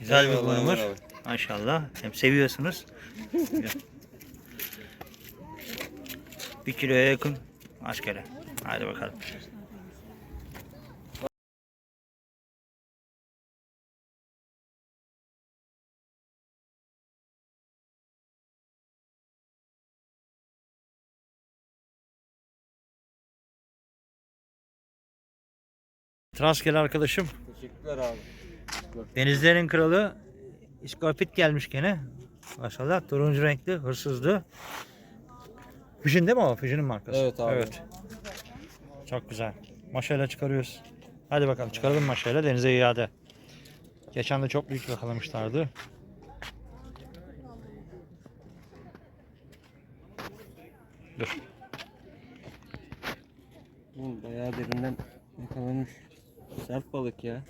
Güzel bir eyvallah. Maşallah. Hem seviyorsunuz. bir kiloya yakın askere. Hadi bakalım. Rastgele arkadaşım. Teşekkürler abi. Denizlerin kralı İskorpit gelmiş gene. Maşallah turuncu renkli hırsızdı. Füjin değil mi o? Füjin'in markası. Evet abi. Evet. Çok güzel. Maşayla çıkarıyoruz. Hadi bakalım çıkaralım maşayla denize iade. Geçen de çok büyük yakalamışlardı. Dur. Oğlum bayağı derinden yakalanmış. Sert balık ya.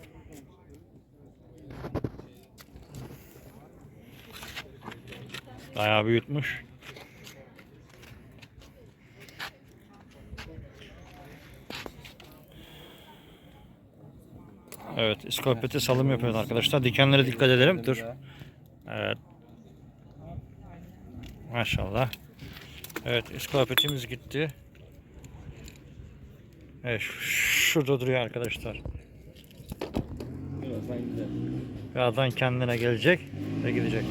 Bayağı büyütmüş. Evet, iskorpiti salım yapıyoruz arkadaşlar. Dikenlere dikkat edelim. Dur. Evet. Maşallah. Evet, iskorpitimiz gitti. Evet, şu- şurada duruyor arkadaşlar. Birazdan kendine gelecek ve gidecek.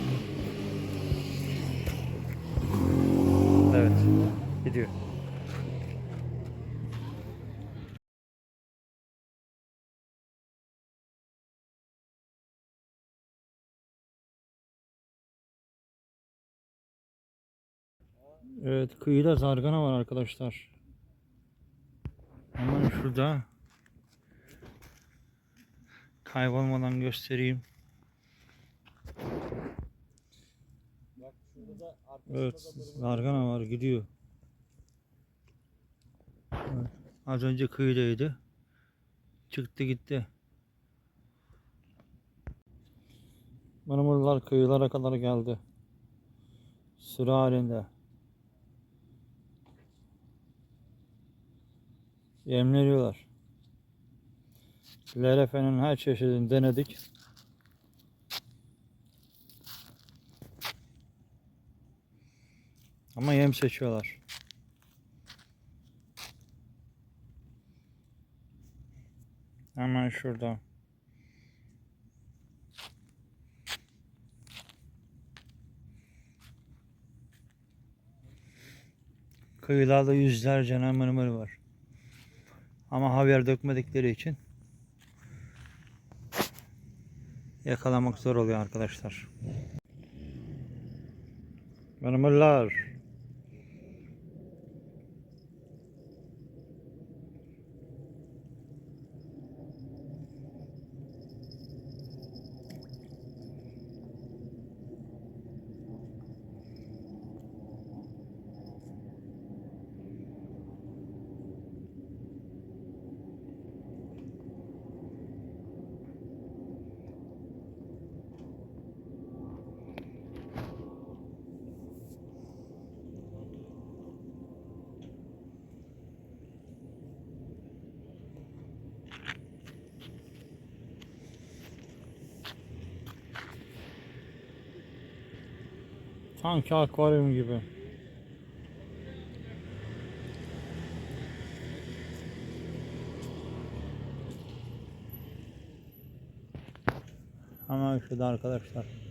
Evet, gidiyor. Evet, kıyıda zargana var arkadaşlar. Hemen şurada. Kaybolmadan göstereyim. Bak şurada da Evet, zargana var gidiyor. Az önce kıyıdaydı. Çıktı gitti. Mırmırlar kıyılara kadar geldi. Sıra halinde. Yemleniyorlar. LRF'nin her çeşidini denedik. Ama yem seçiyorlar. Hemen şurada. Kıyılarda yüzlerce mırmır var. Ama haber dökmedikleri için yakalamak zor oluyor arkadaşlar. Mırmırlar. Sanki akvaryum gibi. Hemen şurada arkadaşlar.